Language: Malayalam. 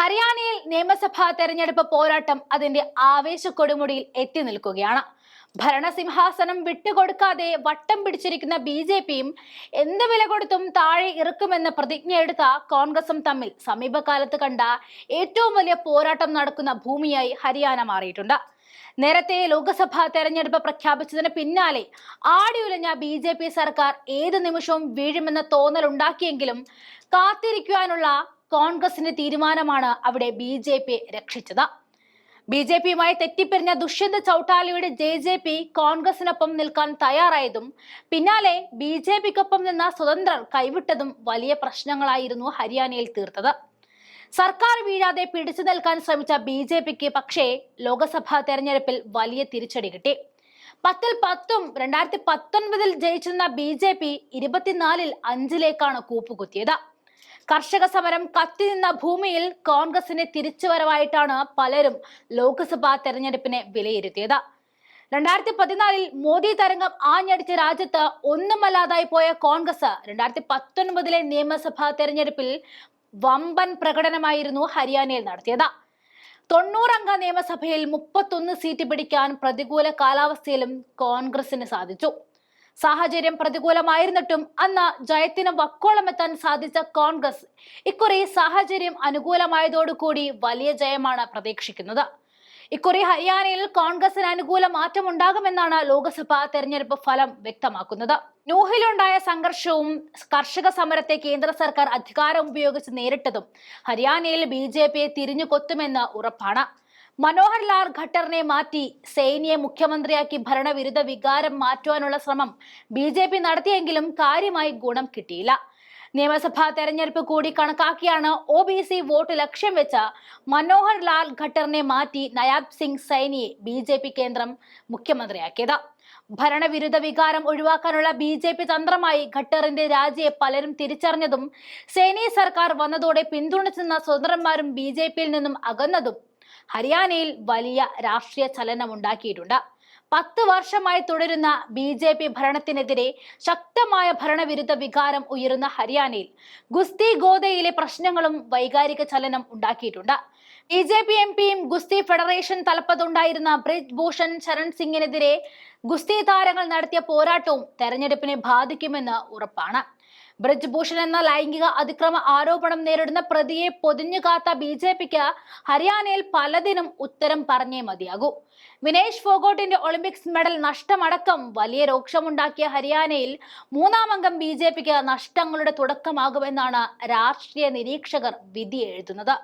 ഹരിയാനയിൽ നിയമസഭാ തെരഞ്ഞെടുപ്പ് പോരാട്ടം അതിന്റെ ആവേശ കൊടുമുടിയിൽ എത്തി നിൽക്കുകയാണ്. ഭരണസിംഹാസനം വിട്ടുകൊടുക്കാതെ വട്ടം പിടിച്ചിരിക്കുന്ന ബി ജെ പിയും എന്ത് വില കൊടുത്തും താഴെ ഇറക്കുമെന്ന് പ്രതിജ്ഞയെടുത്ത കോൺഗ്രസും തമ്മിൽ സമീപകാലത്ത് കണ്ട ഏറ്റവും വലിയ പോരാട്ടം നടക്കുന്ന ഭൂമിയായി ഹരിയാന മാറിയിട്ടുണ്ട്. നേരത്തെ ലോക്സഭാ തെരഞ്ഞെടുപ്പ് പ്രഖ്യാപിച്ചതിന് പിന്നാലെ ആടിയുലഞ്ഞ ബി ജെ പി സർക്കാർ ഏത് നിമിഷവും വീഴുമെന്ന തോന്നലുണ്ടാക്കിയെങ്കിലും കാത്തിരിക്കുവാനുള്ള കോൺഗ്രസിന്റെ തീരുമാനമാണ് അവിടെ ബി ജെ പി രക്ഷിച്ചത്. ബി ജെ പിയുമായി തെറ്റിപ്പിരിഞ്ഞ ദുഷ്യന്ത് ചൌട്ടാലയുടെ ജെ ജെ പി കോൺഗ്രസിനൊപ്പം നിൽക്കാൻ തയ്യാറായതും പിന്നാലെ ബി ജെ പിക്കൊപ്പം നിന്ന സ്വതന്ത്രർ കൈവിട്ടതും വലിയ പ്രശ്നങ്ങളായിരുന്നു ഹരിയാനയിൽ തീർത്തത്. സർക്കാർ വീഴാതെ പിടിച്ചു നിൽക്കാൻ ശ്രമിച്ച ബി ജെ പിക്ക് പക്ഷേ ലോക്സഭാ തെരഞ്ഞെടുപ്പിൽ വലിയ തിരിച്ചടി കിട്ടി. പത്തിൽ പത്തും രണ്ടായിരത്തി പത്തൊൻപതിൽ ജയിച്ചിരുന്ന ബി ജെ പി ഇരുപത്തിനാലിൽ അഞ്ചിലേക്കാണ് കൂപ്പുകുത്തിയത്. കർഷക സമരം കത്തി നിന്ന ഭൂമിയിൽ കോൺഗ്രസിന്റെ തിരിച്ചുവരവായിട്ടാണ് പലരും ലോക്സഭാ തെരഞ്ഞെടുപ്പിനെ വിലയിരുത്തിയത്. രണ്ടായിരത്തി പതിനാലിൽ മോദി തരംഗം ആഞ്ഞടിച്ച രാജ്യത്ത് ഒന്നുമല്ലാതായി പോയ കോൺഗ്രസ് രണ്ടായിരത്തി പത്തൊൻപതിലെ നിയമസഭാ തെരഞ്ഞെടുപ്പിൽ വമ്പൻ പ്രകടനമായിരുന്നു ഹരിയാനയിൽ നടത്തിയത്. തൊണ്ണൂറംഗ നിയമസഭയിൽ മുപ്പത്തൊന്ന് സീറ്റ് പിടിക്കാൻ പ്രതികൂല കാലാവസ്ഥയിലും കോൺഗ്രസിന് സാധിച്ചു. സാഹചര്യം പ്രതികൂലമായിരുന്നിട്ടും അന്ന് ജയത്തിന് വക്കോളമെത്താൻ സാധിച്ച കോൺഗ്രസ് ഇക്കുറി സാഹചര്യം അനുകൂലമായതോടുകൂടി വലിയ ജയമാണ് പ്രതീക്ഷിക്കുന്നത്. ഇക്കുറി ഹരിയാനയിൽ കോൺഗ്രസിന് അനുകൂല മാറ്റമുണ്ടാകുമെന്നാണ് ലോക്സഭാ തെരഞ്ഞെടുപ്പ് ഫലം വ്യക്തമാക്കുന്നത്. ന്യൂഹിലുണ്ടായ സംഘർഷവും കർഷക സമരത്തെ കേന്ദ്ര സർക്കാർ അധികാരം ഉപയോഗിച്ച് നേരിട്ടതും ഹരിയാനയിൽ ബി ജെ പിയെ തിരിഞ്ഞു കൊത്തുമെന്ന് ഉറപ്പാണ്. മനോഹർ ലാൽ ഖട്ടറിനെ മാറ്റി സൈനിയെ മുഖ്യമന്ത്രിയാക്കി ഭരണവിരുദ്ധ വികാരം മാറ്റുവാനുള്ള ശ്രമം ബി ജെ പി നടത്തിയെങ്കിലും കാര്യമായി ഗുണം കിട്ടിയില്ല. നിയമസഭാ തെരഞ്ഞെടുപ്പ് കൂടി കണക്കാക്കിയാണ് ഒ ബി സി വോട്ട് ലക്ഷ്യം വെച്ച മനോഹർ ലാൽ ഖട്ടറിനെ മാറ്റി നയാബ് സിംഗ് സൈനിയെ ബി ജെ പി കേന്ദ്രം മുഖ്യമന്ത്രിയാക്കിയത്. ഭരണവിരുദ്ധ വികാരം ഒഴിവാക്കാനുള്ള ബി ജെ പി തന്ത്രമായി ഖട്ടറിന്റെ രാജിയെ പലരും തിരിച്ചറിഞ്ഞതും സൈനി സർക്കാർ വന്നതോടെ പിന്തുണച്ചെന്ന സ്വതന്ത്രന്മാരും ബി ജെ പിയിൽ നിന്നും അകന്നതും ഹരിയാനയിൽ വലിയ രാഷ്ട്രീയ ചലനം ഉണ്ടാക്കിയിട്ടുണ്ട് പത്ത് വർഷമായി തുടരുന്ന ബി ജെ പി ഭരണത്തിനെതിരെ ശക്തമായ ഭരണവിരുദ്ധ വികാരം ഉയരുന്ന ഹരിയാനയിൽ ഗുസ്തി ഗോദയിലെ പ്രശ്നങ്ങളും വൈകാരിക ചലനം ഉണ്ടാക്കിയിട്ടുണ്ട്. ബി ജെ പി എം പിയും ഗുസ്തി ഫെഡറേഷൻ തലപ്പത്തുണ്ടായിരുന്ന ബ്രിജ് ഭൂഷൺ ശരൺ സിംഗിനെതിരെ ഗുസ്തി താരങ്ങൾ നടത്തിയ പോരാട്ടവും തെരഞ്ഞെടുപ്പിനെ ബാധിക്കുമെന്ന് ഉറപ്പാണ്. ബ്രജ്ഭൂഷൺ എന്ന ലൈംഗിക അതിക്രമ ആരോപണം നേരിടുന്ന പ്രതിയെ പൊതിഞ്ഞുകാത്ത ബി ജെ പിക്ക് ഹരിയാനയിൽ പലതിനും ഉത്തരം പറഞ്ഞേ മതിയാകൂ. വിനേഷ് ഫോഗോട്ടിന്റെ ഒളിമ്പിക്സ് മെഡൽ നഷ്ടമടക്കം വലിയ രോക്ഷമുണ്ടാക്കിയ ഹരിയാനയിൽ മൂന്നാം അംഗം ബി ജെ പിക്ക് നഷ്ടങ്ങളുടെ തുടക്കമാകുമെന്നാണ് രാഷ്ട്രീയ നിരീക്ഷകർ വിധി എഴുതുന്നത്.